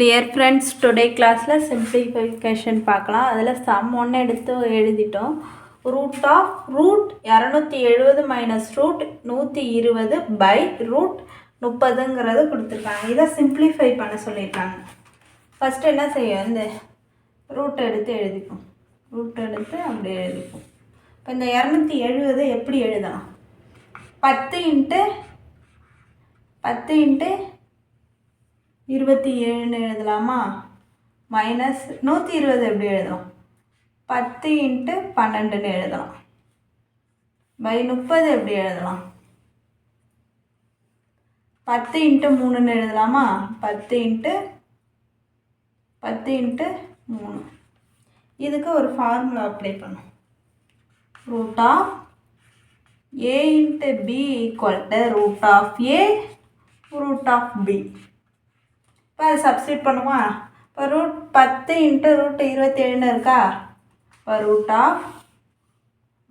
Dear friends today கிளாஸில் simplification பார்க்கலாம். அதில் சம் ஒன்று எடுத்து எழுதிட்டோம். ரூட் ஆஃப் ரூட் இரநூத்தி எழுபது மைனஸ் ரூட் நூற்றி இருபது பை ரூட் முப்பதுங்கிறது கொடுத்துருக்காங்க. இதை சிம்பிளிஃபை பண்ண சொல்லியிருக்காங்க. ஃபஸ்ட்டு என்ன செய்யும் இந்த ரூட் எடுத்து எழுதிப்போம். ரூட் எடுத்து அப்படி எழுதிப்போம். இப்போ இந்த இரநூத்தி எழுபது எப்படி எழுதலாம்? பத்து இன்ட்டு பத்து இன்ட்டு இருபத்தி ஏழுன்னு எழுதலாமா? மைனஸ் நூற்றி இருபது எப்படி எழுதலாம்? பத்து இன்ட்டு பன்னெண்டுன்னு எழுதலாம். பை முப்பது எப்படி எழுதலாம்? பத்து இன்ட்டு மூணுன்னு எழுதலாமா? பத்து இன்ட்டு பத்து இன்ட்டு மூணு. இதுக்கு ஒரு ஃபார்முலா அப்ளை பண்ணும். Root of A into B equal to root of A root of B இப்போ அதை சப்ஸ்டியூட் பண்ணுமா? இப்போ ரூட் பத்து இன்ட்டு ரூட் இருபத்தி ஏழுன்னு இருக்கா? இப்போ ரூட் ஆஃப்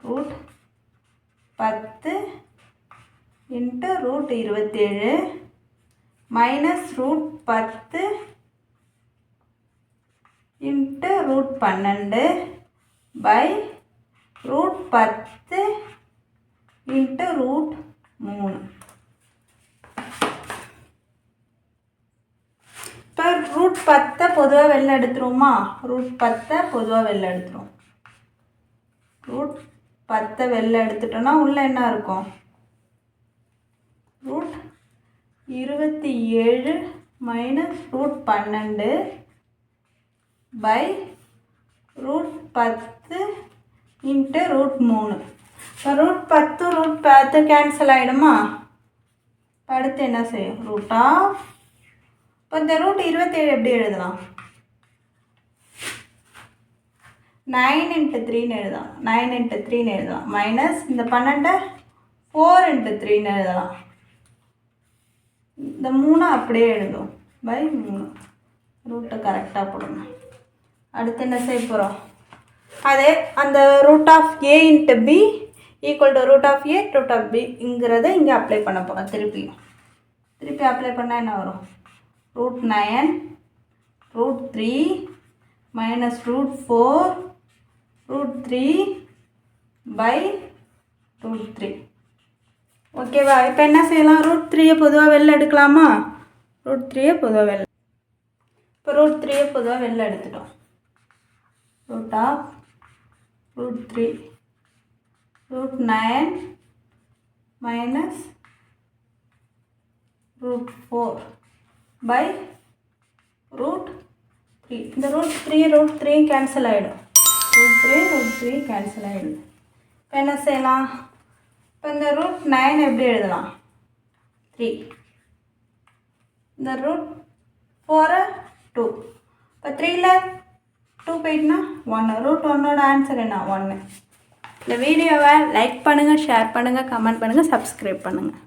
ரூட் பத்து இன்ட்டு ரூட் இருபத்தேழு மைனஸ் ரூட் பத்து இன்ட்டு ரூட் பன்னெண்டு பை ரூட் பத்து இன்ட்டு ரூட் மூணு இப்போ ரூட் பத்தை பொதுவாக வெளில எடுத்துருவோமா? ரூட் பத்தை பொதுவாக வெளில எடுத்துருவோம். ரூட் பத்தை வெளில எடுத்துட்டோன்னா உள்ளே என்ன இருக்கும்? ரூட் இருபத்தி ஏழு மைனஸ் ரூட் பன்னெண்டு பை ரூட் பத்து இன்ட்டு ரூட் மூணு. இப்போ ரூட் பத்து ரூட் பத்து கேன்சல் ஆகிடுமா அடுத்து என்ன செய்யும்? ரூட் ஆஃப் இப்போ இந்த ரூட் இருபத்தேழு எப்படி எழுதலாம்? நைன் இன்ட்டு த்ரீன்னு எழுதலாம். நைன் இன்ட்டு த்ரீன்னு எழுதலாம். மைனஸ் இந்த பன்னெண்டை ஃபோர் இன்ட்டு த்ரீன்னு எழுதலாம். இந்த மூணு அப்படியே எழுதும். பை மூணு. ரூட்டை கரெக்டாக போடுங்க. அடுத்து என்ன செய்ய போகிறோம் அதே அந்த root of A into B equal to root of A root of பிங்கிறத இங்கே அப்ளை பண்ண போகிறோம் திருப்பியும். திருப்பி அப்ளை பண்ணால் என்ன வரும்? Root 9 root 3 minus root 4 root 3 by root 3 ஓகேவா இப்போ என்ன செய்யலாம்? ரூட் த்ரீயை பொதுவாக வெளில எடுக்கலாமா? ரூட் த்ரீயை பொதுவாக வெளில இப்போ ரூட் த்ரீயை பொதுவாக வெளில எடுத்துட்டோம். Root of root three root nine minus root four by root three இந்த root three root three cancel ஆகிடும் root three root three cancel ஆகிடும் இப்போ என்ன செய்யலாம்? இப்போ இந்த ரூட் நைன் எப்படி எழுதலாம்? த்ரீ இந்த ரூட் ஃபோரை டூ இப்போ த்ரீயில் டூ போயிட்டுனா ஒன்று ரூட் ஒன்னோட ஆன்சர் என்ன? ஒன்று இந்த வீடியோவை லைக் பண்ணுங்கள் ஷேர் பண்ணுங்கள் கமெண்ட் பண்ணுங்கள் சப்ஸ்கிரைப் பண்ணுங்கள்